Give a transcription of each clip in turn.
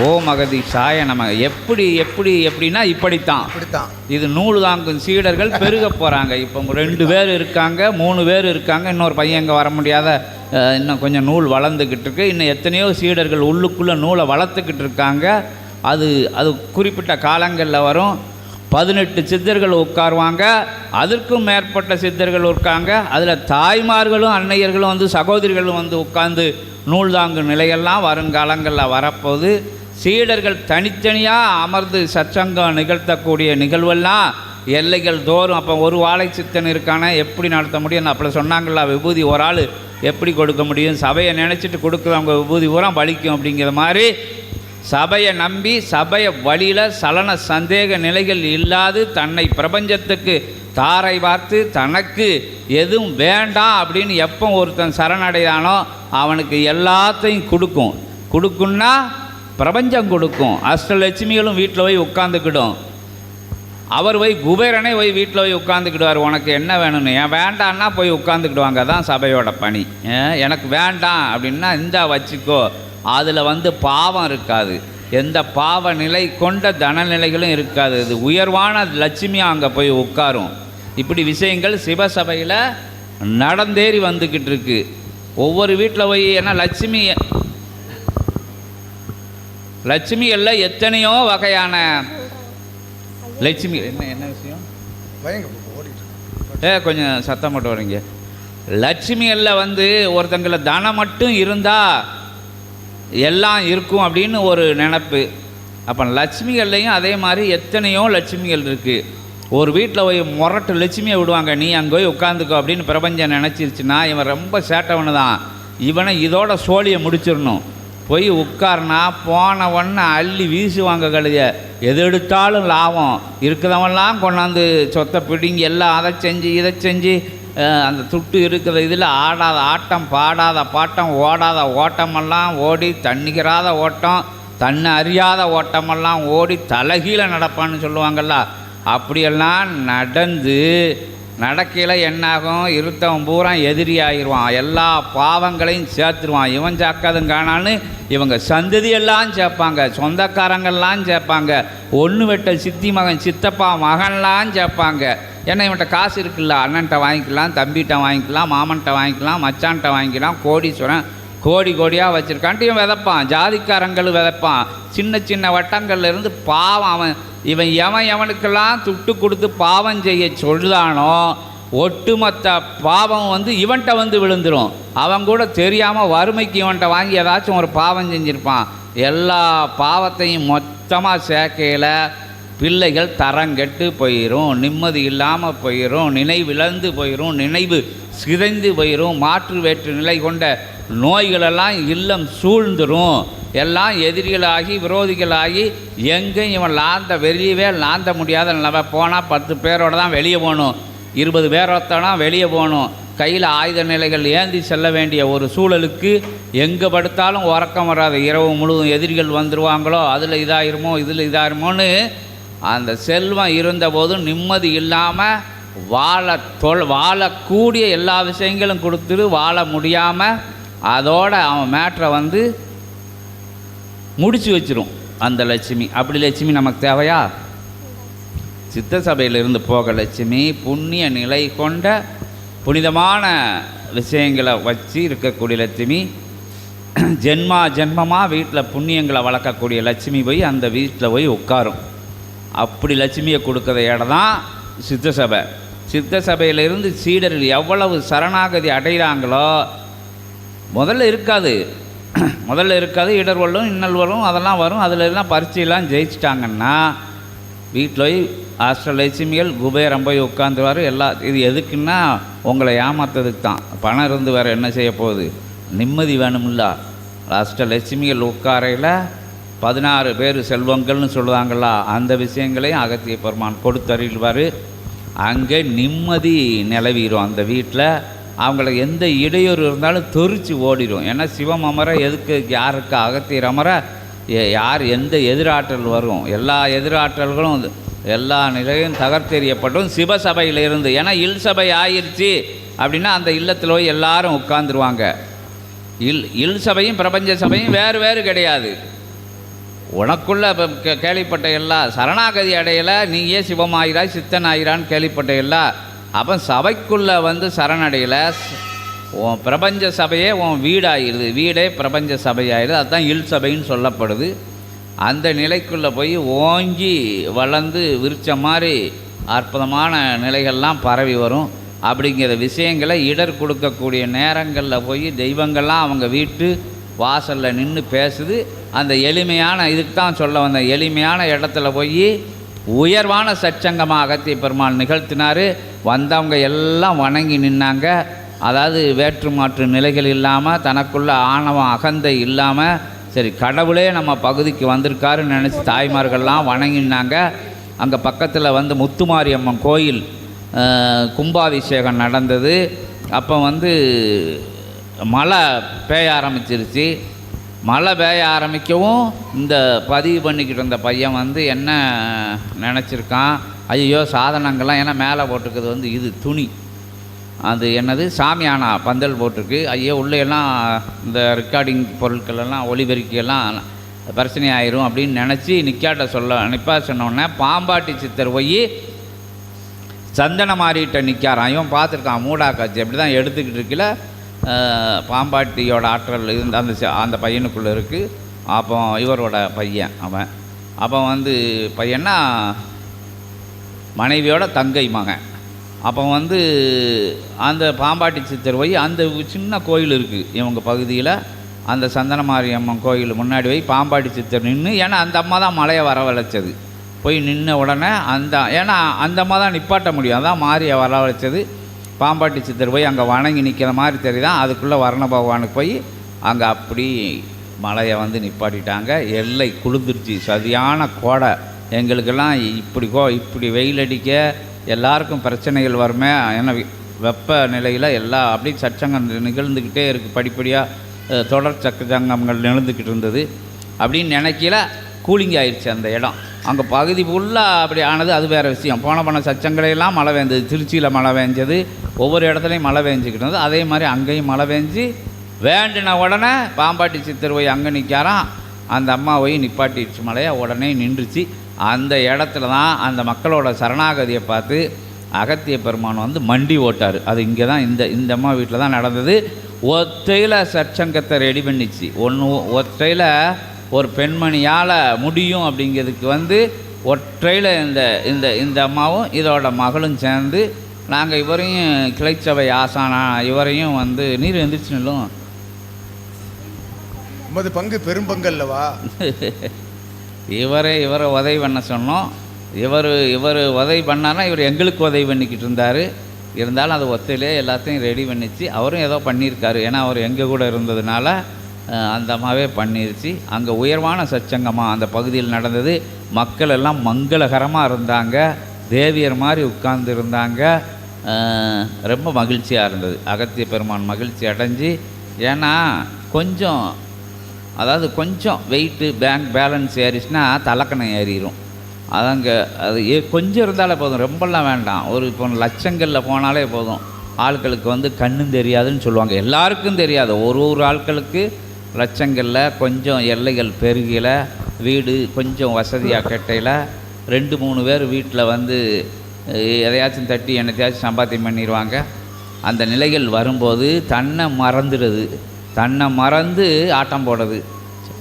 ஓ மகதி சாய நம எப்படி எப்படி எப்படின்னா இப்படித்தான். இப்படித்தான். இது நூல் தாங்கும் சீடர்கள் பெருக போகிறாங்க இப்போ ரெண்டு பேர் இருக்காங்க மூணு பேர் இருக்காங்க இன்னொரு பையன் இங்கே வர முடியாத இன்னும் கொஞ்சம் நூல் வளர்ந்துக்கிட்டு இருக்கு. இன்னும் எத்தனையோ சீடர்கள் உள்ளுக்குள்ளே நூலை வளர்த்துக்கிட்டு இருக்காங்க. அது அது குறிப்பிட்ட காலங்களில் வரும். பதினெட்டு சித்தர்கள் உட்காருவாங்க. அதற்கும் மேற்பட்ட சித்தர்கள் இருக்காங்க அதில் தாய்மார்களும் அன்னையர்களும் வந்து சகோதரிகளும் வந்து உட்கார்ந்து நூல் தாங்கும் நிலையெல்லாம் வருங்காலங்களில் வரப்போகுது. சீடர்கள் தனித்தனியாக அமர்ந்து சச்சங்கம் நிகழ்த்தக்கூடிய நிகழ்வெல்லாம் எல்லைகள் தோறும். அப்போ ஒரு வாழை சித்தன் இருக்கானே? எப்படி நடத்த முடியும்? அப்படி சொன்னாங்களா விபூதி ஒரு ஆள் எப்படி கொடுக்க முடியும்? சபையை நினச்சிட்டு கொடுக்குறவங்க விபூதி பூரா வலிக்கும் அப்படிங்கிற மாதிரி சபையை நம்பி சபையை வழியில் சலன சந்தேக நிலைகள் இல்லாது தன்னை பிரபஞ்சத்துக்கு தாரை பார்த்து தனக்கு எதுவும் வேண்டாம் அப்படின்னு எப்போ ஒருத்தன் சரணடைதானோ அவனுக்கு எல்லாத்தையும் கொடுக்கும். கொடுக்குன்னா பிரபஞ்சம் கொடுக்கும். அஷ்டலட்சுமிகளும் வீட்டில் போய் உட்காந்துக்கிடும் அவர் போய் குபேரனே போய் வீட்டில் போய் உட்காந்துக்கிடுவார் உனக்கு என்ன வேணும்னு? ஏன் வேண்டான்னா போய் உட்காந்துக்கிடுவாங்க தான் சபையோட பணி. எனக்கு வேண்டாம் அப்படின்னா இந்தா வச்சுக்கோ. அதில் வந்து பாவம் இருக்காது. எந்த பாவ நிலை கொண்ட தனநிலைகளும் இருக்காது. இது உயர்வான லட்சுமியாக அங்கே போய் உட்காரும். இப்படி விஷயங்கள் சிவசபையில் நடந்தேறி வந்துக்கிட்டு இருக்கு. ஒவ்வொரு வீட்டில் போய் ஏன்னா லட்சுமி லட்சுமிகளில் எத்தனையோ வகையான லட்சுமி. என்ன என்ன விஷயம். ஏ கொஞ்சம் சத்தம் போட்டு வரீங்க. லட்சுமிகளில் வந்து ஒருத்தங்கள தனம் மட்டும் இருந்தால் எல்லாம் இருக்கும் அப்படின்னு ஒரு நினப்பு. அப்போ லட்சுமிகள்லையும் அதே மாதிரி எத்தனையோ லட்சுமிகள் இருக்குது ஒரு வீட்டில் போய் முரட்டு லட்சுமியை விடுவாங்க. நீ அங்கே போய் உட்காந்துக்கோ அப்படின்னு பிரபஞ்சம் நினச்சிருச்சுன்னா இவன் ரொம்ப சேட்டவனு தான் இவனை இதோட சோழியை முடிச்சிடணும். போய் உட்கார்னா போனவொன்னு அள்ளி வீசுவாங்க கழுத. எது எடுத்தாலும் லாபம். இருக்கிறவன்லாம் கொண்டாந்து சொத்தை பிடிங்கி எல்லாம் அதை செஞ்சு இதை செஞ்சு அந்த துட்டு இருக்கிற இதில் ஆடாத ஆட்டம் பாடாத பாட்டம் ஓடாத ஓட்டமெல்லாம் ஓடி தண்ணிக்கிறாத ஓட்டம் தன்னை அறியாத ஓட்டமெல்லாம் ஓடி தலைகீழ நடப்பான்னு சொல்லுவாங்கல்ல அப்படியெல்லாம் நடந்து நடக்கையில் என்னாகும்? இருத்தவன் பூரா எதிரி ஆயிடுவான். எல்லா பாவங்களையும் சேர்த்துருவான். இவன் சாக்காதும் காணான்னு இவங்க சந்ததி எல்லாம் சேர்ப்பாங்க. சொந்தக்காரங்கள்லாம் சேர்ப்பாங்க. ஒன்று வெட்ட சித்தி மகன் சித்தப்பா மகன்லாம் சேர்ப்பாங்க. ஏன்னா இவன்கிட்ட காசு இருக்குல்ல? அண்ணன்ட்ட வாங்கிக்கலாம் தம்பிகிட்ட வாங்கிக்கலாம் மாமன்கிட்ட வாங்கிக்கலாம் மச்சான்கிட்ட வாங்கிக்கலாம் கோடீஸ்வரன் கோடி கோடியாக வச்சுருக்கான்ட்டு இவன் விதைப்பான். ஜாதிக்காரங்களும் விதைப்பான். சின்ன சின்ன வட்டங்கள்லேருந்து பாவம் அவன் இவன் எவன் எவனுக்கெல்லாம் துட்டு கொடுத்து பாவம் செய்ய சொல்லுதானோ ஒட்டுமொத்த பாவம் வந்து இவன்கிட்ட வந்து விழுந்துடும் அவன் கூட தெரியாமல் வறுமைக்கு இவன்கிட்ட வாங்கி ஏதாச்சும் ஒரு பாவம் செஞ்சுருப்பான். எல்லா பாவத்தையும் மொத்தமாக சேர்க்கையில் பிள்ளைகள் தரங்கெட்டு போயிடும் நிம்மதி இல்லாமல் போயிடும் நினைவிழந்து போயிடும் நினைவு சிதைந்து போயிடும் மாற்று வேற்று நிலை கொண்ட நோய்களெல்லாம் இல்லம் சூழ்ந்துடும் எல்லாம் எதிரிகளாகி விரோதிகளாகி எங்கேயும் இவன் லாந்த வெளியவே லாந்த முடியாத நம்ம போனால் பத்து பேரோட தான் வெளியே போகணும். இருபது பேரோத்தனா வெளியே போகணும். கையில் ஆயுத நிலைகள் ஏந்தி செல்ல வேண்டிய ஒரு சூழலுக்கு எங்கே படுத்தாலும் உறக்கம் வராது. இரவு முழுவதும் எதிரிகள் வந்துடுவாங்களோ அதில் இதாயிருமோ இதில் இதாயிருமோன்னு அந்த செல்வம் இருந்தபோதும் நிம்மதி இல்லாமல் வாழ தொல் வாழக்கூடிய எல்லா விஷயங்களும் கொடுத்துட்டு வாழ முடியாமல் அதோட அவன் மேட்ரை வந்து முடிச்சு வச்சிரும். அந்த லட்சுமி. அப்படி லட்சுமி நமக்கு தேவையா? சித்த சபையிலிருந்து போக லட்சுமி புண்ணிய நிலை கொண்ட புனிதமான விஷயங்களை வச்சு இருக்கக்கூடிய லட்சுமி ஜென்மா ஜென்மமாக வீட்டில் புண்ணியங்களை வளர்க்கக்கூடிய லட்சுமி போய் அந்த வீட்டில் போய் உட்காரும். அப்படி லட்சுமியை கொடுக்குற இடம் தான் சித்த சபை. சித்த சபையிலிருந்து சீடர்கள் எவ்வளவு சரணாகதி அடைகிறாங்களோ முதல்ல இருக்காது. முதல்ல இருக்காது இடர் வரும் இன்னல் வரும் அதெல்லாம் வரும். அதில் எல்லாம் பரீட்சையெல்லாம் ஜெயிச்சிட்டாங்கன்னா வீட்டில் போய் அஷ்டலட்சுமிகள் குபேரம் போய் உட்காந்துவார் எல்லா இது எதுக்குன்னா உங்களை ஏமாத்ததுக்கு தான். பணம் இருந்து வேறு என்ன செய்ய போகுது? நிம்மதி வேணுமில்ல அஷ்டலட்சுமிகள் உட்காரையில் பதினாறு பேர் செல்வங்கள்னு சொல்லுவாங்களா அந்த விஷயங்களையும் அகத்திய பெருமான் கொடுத்தறிவார் அங்கே நிம்மதி நிலவிடும் அந்த வீட்டில் அவங்களுக்கு எந்த இடையூறு இருந்தாலும் தொறிச்சு ஓடிடும் ஏன்னா சிவம் அமர எதுக்கு யாருக்கு அகத்தியர் அமர யார் எந்த எதிராற்றல் வரும். எல்லா எதிராற்றல்களும் எல்லா நிலையும் தகர்த்தெறியப்பட்டும். சிவசபையில் இருந்து ஏன்னா இல் சபை ஆயிடுச்சு அப்படின்னா அந்த இல்லத்தில் போய் எல்லாரும் உட்காந்துருவாங்க இல் இல் சபையும் பிரபஞ்ச சபையும் வேறு வேறு கிடையாது. உனக்குள்ள கேள்விப்பட்ட எல்லா சரணாகதி அடையலை நீயே சிவமாயிரா சித்தன் ஆயிரான்னு கேள்விப்பட்ட எல்லா அப்போ சபைக்குள்ளே வந்து சரணடையில். உன் பிரபஞ்ச சபையே உன் வீடாகிடுது வீடே பிரபஞ்ச சபையாயிருது அதுதான் இல் சபைன்னு சொல்லப்படுது. அந்த நிலைக்குள்ளே போய் ஓங்கி வளர்ந்து விரிச்ச மாதிரி அற்புதமான நிலைகள்லாம் பரவி வரும். அப்படிங்கிற விஷயங்களை இடர் கொடுக்கக்கூடிய நேரங்களில் போய் தெய்வங்கள்லாம் அவங்க வீட்டு வாசலில் நின்று பேசுது. அந்த எளிமையான இதுக்கு தான் சொல்ல வந்த எளிமையான இடத்துல போய் உயர்வான சச்சங்கமாக அகத்திய பெருமாள் நிகழ்த்தினார். வந்தவங்க எல்லாம் வணங்கி நின்னாங்க. அதாவது வேற்று மாற்று நிலைகள் இல்லாமல் தனக்குள்ள ஆணவம் அகந்தை இல்லாமல் சரி கடவுளே நம்ம பகுதிக்கு வந்திருக்காருன்னு நினச்சி தாய்மார்கள்லாம் வணங்கினாங்க அங்கே பக்கத்தில் வந்து முத்துமாரியம்மன் கோயில் கும்பாபிஷேகம் நடந்தது. அப்போ வந்து மழை பெய்ய ஆரம்பிச்சிருச்சு. மழை பெய்ய ஆரம்பிக்கவும் இந்த பதிவு பண்ணிக்கிட்டு இருந்த பையன் வந்து என்ன நினச்சிருக்கான்? ஐயோ சாதனங்கள்லாம் ஏன்னா மேலே போட்டிருக்கிறது வந்து இது துணி. அது என்னது? சாமியானா பந்தல் போட்டிருக்கு. ஐயோ உள்ளேயெல்லாம் இந்த ரெக்கார்டிங் பொருட்கள் எல்லாம் ஒளிபெருக்கியெல்லாம் பிரச்சனை ஆயிரும் அப்படின்னு நினச்சி நிக்காட்ட சொல்ல நிப்பா சொன்னோடனே பாம்பாட்டி சித்தர் போய் சந்தன மாறிட்ட நிற்காரான் இவன் பார்த்துருக்கான் மூடா காட்சி. அப்படி தான் எடுத்துக்கிட்டு இருக்கல பாம்பாட்டியோட ஆற்றல் இருந்த அந்த ச- அந்த பையனுக்குள்ளே இருக்குது அப்போ இவரோட பையன் அவன். அப்போ வந்து பையன்னா மனைவியோட தங்கை மகன். அப்போ வந்து அந்த பாம்பாட்டி சித்தர் போய் அந்த சின்ன கோயில் இருக்குது இவங்க பகுதியில். அந்த சந்தனமாரி அம்மன் கோயில் முன்னாடி போய் பாம்பாட்டி சித்தர் நின்று ஏன்னா அந்த அம்மா தான் மலையை வரவழைச்சது. போய் நின்ன உடனே அந்த ஏன்னா அந்த அம்மா தான் நிப்பாட்ட முடியும். அதான் மாரியை வரவழைச்சது. பாம்பாட்டி சித்தர் போய் அங்கே வணங்கி நிற்கிற மாதிரி தெரியுதான் அதுக்குள்ளே வரண பகவானுக்கு போய் அங்கே அப்படி மலையை வந்து நிப்பாட்டிட்டாங்க. எல்லை குளிர்ந்துருச்சு. சரியான கோடை. எங்களுக்கெல்லாம் இப்படி கோ இப்படி வெயில் அடிக்க எல்லாருக்கும் பிரச்சனைகள் வருமே ஏன்னா வெப்ப நிலையில் எல்லா அப்படியே சச்சங்கம் நிகழ்ந்துக்கிட்டே இருக்குது படிப்படியாக தொடர் சக்கச்சங்கங்கள் நிகழ்ந்துக்கிட்டு இருந்தது. அப்படின்னு நினைக்கல கூலிங் ஆயிடுச்சு அந்த இடம். அங்கே பகுதி ஃபுல்லாக அப்படி ஆனது. அது வேறு விஷயம். போன போன சச்சங்களையெல்லாம் மழை வேந்தது திருச்சியில் மழை பெஞ்சது. ஒவ்வொரு இடத்துலையும் மழை பெஞ்சிக்கிட்டு இருந்தது. அதே மாதிரி அங்கேயும் மழை பெஞ்சு வேண்டின உடனே பாம்பாட்டி சித்தர் போய் அங்கே நிற்காராம் அந்த அம்மா போய் நிப்பாட்டிடுச்சு மலையை உடனே நின்றுச்சு. அந்த இடத்துல தான் அந்த மக்களோட சரணாகதியை பார்த்து அகத்திய பெருமான் வந்து மண்டி ஓட்டார். அது இங்கே தான் இந்த இந்த அம்மா வீட்டில் தான் நடந்தது. ஒத்தையில் சற்சங்கத்தை ரெடி பண்ணிச்சு. ஒன்று ஒற்றையில் ஒரு பெண்மணியால் முடியும் அப்படிங்கிறதுக்கு வந்து ஒற்றையில் இந்த இந்த இந்த அம்மாவும் இதோட மகளும் சேர்ந்து நாங்கள் இவரையும் கிளைச்சபை ஆசானா இவரையும் வந்து நீர் எந்திரிச்சு நில்லும் உமது பங்கு பெரும்பங்கு அல்லவா இவரே இவரை உதவி பண்ண சொன்னோம். இவர் இவர் உதவி பண்ணார்னா இவர் எங்களுக்கு உதவி பண்ணிக்கிட்டு இருந்தார். இருந்தாலும் அது ஒத்தையிலே எல்லாத்தையும் ரெடி பண்ணிச்சு. அவரும் ஏதோ பண்ணியிருக்காரு. ஏன்னா அவர் எங்கள் கூட இருந்ததுனால அஹ், அந்த அம்மாவே பண்ணிருச்சு. அங்கே உயர்வான சச்சங்கமாக அந்த பகுதியில் நடந்தது. மக்கள் எல்லாம் மங்களகரமாக இருந்தாங்க. தேவியர் மாதிரி உட்கார்ந்துருந்தாங்க. ரொம்ப மகிழ்ச்சியாக இருந்தது. அகத்திய பெருமான் மகிழ்ச்சி அடைஞ்சு ஏன்னா கொஞ்சம் அதாவது கொஞ்சம் வெயிட்டு பேங்க் பேலன்ஸ் ஏறிச்சுன்னா தலக்கணம் ஏறிடும் அதங்க அது ஏ கொஞ்சம் இருந்தாலே போதும். ரொம்பலாம் வேண்டாம். ஒரு இப்போ லட்சங்களில் போனாலே போதும். ஆட்களுக்கு வந்து கண்ணும் தெரியாதுன்னு சொல்லுவாங்க. எல்லாருக்கும் தெரியாது. ஒரு ஒரு ஆட்களுக்கு லட்சங்களில் கொஞ்சம் எல்லைகள் பெருகில வீடு கொஞ்சம் வசதியாக கட்டையில் ரெண்டு மூணு பேர் வீட்டில் வந்து எதையாச்சும் தட்டி என்னத்தையாச்சும் சம்பாத்தியம் பண்ணிடுவாங்க அந்த நிலைகள் வரும்போது தன்னை மறந்துடுது. தன்னை மறந்து ஆட்டம் போடுறது.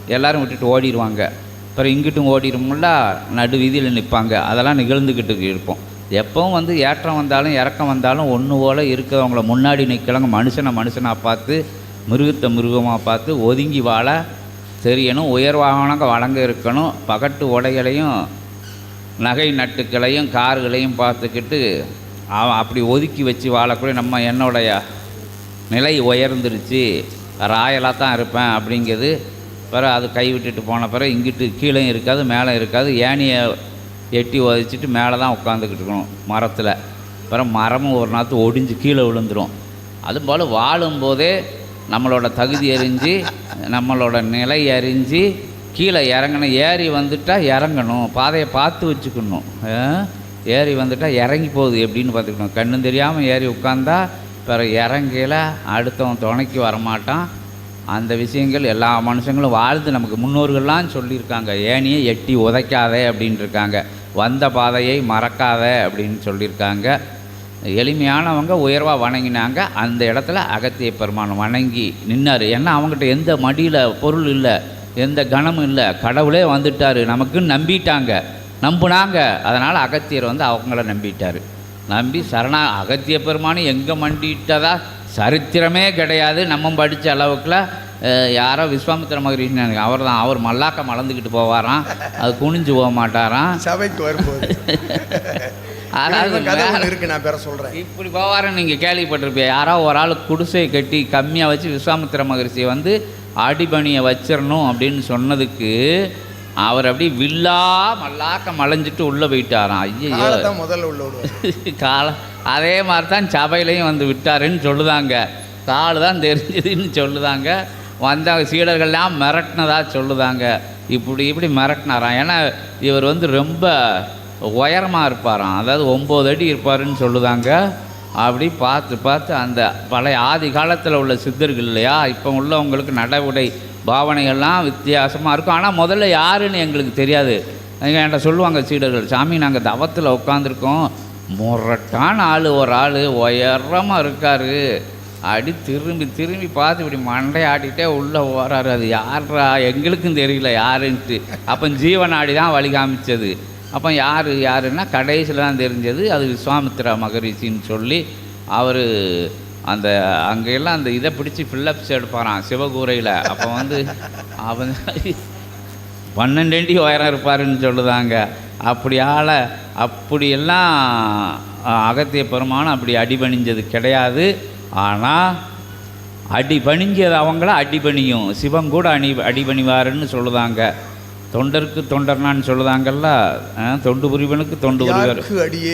எல்லோரும் விட்டுட்டு ஓடிடுவாங்க. அப்புறம் இங்கிட்டும் ஓடிடும்ல நடு வீதியில் நிற்பாங்க. அதெல்லாம் நிகழ்ந்துக்கிட்டு இருப்போம். எப்பவும் வந்து ஏற்றம் வந்தாலும் இறக்கம் வந்தாலும் ஒன்று போல் இருக்கிறவங்கள முன்னாடி நிற்கிறவங்க மனுஷனை மனுஷனாக பார்த்து மிருகத்தை மிருகமாக பார்த்து ஒதுங்கி வாழ தெரியணும். உயர்வாகவனங்க வழங்க இருக்கணும். பகட்டு உடைகளையும் நகை நட்டுக்களையும் கார்களையும் பார்த்துக்கிட்டு அவன் அப்படி ஒதுக்கி வச்சு வாழக்கூடிய நம்ம என்னுடைய நிலை உயர்ந்துருச்சு. ராயலாக தான் இருப்பேன் அப்படிங்கிறது. பிறகு அது கை விட்டுட்டு போன பிறகு இங்கிட்டு கீழே இருக்காது மேலே இருக்காது. ஏனியை எட்டி உதச்சிட்டு மேலே தான் உட்காந்துக்கிட்டு இருக்கணும் மரத்தில். பிறகு மரமும் ஒரு நாற்று ஒடிஞ்சு கீழே விழுந்துடும் அதுபோல் வாழும்போதே நம்மளோட தகுதி அறிஞ்சு நம்மளோட நிலை அறிஞ்சு கீழே இறங்கணும் ஏறி வந்துட்டால் இறங்கணும். பாதையை பார்த்து வச்சுக்கணும். ஏறி வந்துட்டால் இறங்கி போகுது எப்படின்னு பார்த்துக்கணும். கண்ணும் தெரியாமல் ஏறி உட்காந்தா பிறகு இறங்கல அடுத்தவன் துணைக்கு வரமாட்டான். அந்த விஷயங்கள் எல்லா மனுஷங்களும் வாழ்ந்து நமக்கு முன்னோர்கள்லாம் சொல்லியிருக்காங்க. ஏனியை எட்டி உதைக்காதே அப்படின்ட்டுருக்காங்க வந்த பாதையை மறக்காத அப்படின்னு சொல்லியிருக்காங்க. எளிமையானவங்க உயர்வாக வணங்கினாங்க. அந்த இடத்துல அகத்திய பெருமான் வணங்கி நின்னார். ஏன்னா அவங்ககிட்ட எந்த மடியில் பொருள் இல்லை. எந்த கணமும் இல்லை. கடவுளே வந்துட்டார். நமக்குன்னு நம்பிட்டாங்க. நம்புனாங்க. அதனால் அகத்தியர் வந்து அவங்கள நம்பிட்டார். நம்பி சரணா அகத்திய பெருமானு எங்கே மண்டிட்டதா? சரித்திரமே கிடையாது. நம்ம படித்த அளவுக்குல யாரோ விஸ்வாமித்திர மகரிஷி அவர் தான் அவர் மல்லாக்க மலர்ந்துக்கிட்டு போவாராம். அது குனிஞ்சு போக மாட்டாராம். சபைக்கு வரும்போது. அதாவது இருக்கு நான் பேர சொல்றேன். இப்படி போவாருன்னு நீங்கள் கேள்விப்பட்டிருப்பீங்க. யாரோ ஒரு ஆள் குடிசை கட்டி கம்மியாக வச்சு விஸ்வாமித்திர மகரிஷியை வந்து அடிபணியை வச்சிடணும் அப்படின்னு சொன்னதுக்கு அவர் அப்படி வில்லா மல்லாக்க மலைஞ்சிட்டு உள்ளே போயிட்டாராம். ஐயோ முதல்ல உள்ள காலம் அதே மாதிரி தான் சபையிலையும் வந்து விட்டாருன்னு சொல்லுதாங்க. கால் தான் தெரிஞ்சதுன்னு சொல்லுதாங்க. வந்த சீடர்கள்லாம் மிரட்டினதா சொல்லுதாங்க. இப்படி இப்படி மிரட்டினாராம். ஏன்னா இவர் வந்து ரொம்ப உயரமாக இருப்பாராம். அதாவது ஒம்பது அடி இருப்பாருன்னு சொல்லுதாங்க. அப்படி பார்த்து பார்த்து அந்த பழைய ஆதி காலத்தில் உள்ள சித்தர்கள் இல்லையா? இப்போ உள்ளவங்களுக்கு நடவுடை பாவனைகள்லாம் வித்தியாசமாக இருக்கும். ஆனால் முதல்ல யாருன்னு எங்களுக்கு தெரியாது. எங்கள் என்கிட்ட சொல்லுவாங்க சீடர்கள் சாமி நாங்கள் தவத்தில் உட்காந்துருக்கோம் முரட்டான ஆள் ஒரு ஆள் உயரமாக இருக்கார். அடி திரும்பி திரும்பி பார்த்து இப்படி மண்டை ஆடிட்டே உள்ளே ஓராரு அது யாரா எங்களுக்கும் தெரியல யாருன்ட்டு. அப்போ ஜீவனாடி தான் வழி காமிச்சது. அப்போ யார் யாருன்னா கடைசியில் தான் தெரிஞ்சது அது விஸ்வாமித்ரா மகரிஷின்னு சொல்லி அவர் அந்த அங்கெல்லாம் அந்த இதை பிடிச்சி ஃபில்லப்ஸ் எடுப்பாரான் சிவகூரையில். அப்போ வந்து அவன் பன்னெண்டு உயரம் இருப்பாருன்னு சொல்லுதாங்க. அப்படி அப்படியெல்லாம் அகத்திய பெருமானம் அப்படி அடிபணிஞ்சது கிடையாது. ஆனால் அடிபணிஞ்சது அவங்கள அடிபணியும். சிவன் கூட அணி அடிபணிவாருன்னு சொல்லுதாங்க. தொண்டருக்கு தொண்டர்னான்னு சொல்லுதாங்கல்ல தொண்டு புரிவனுக்கு தொண்டு புரிவர். அடியே?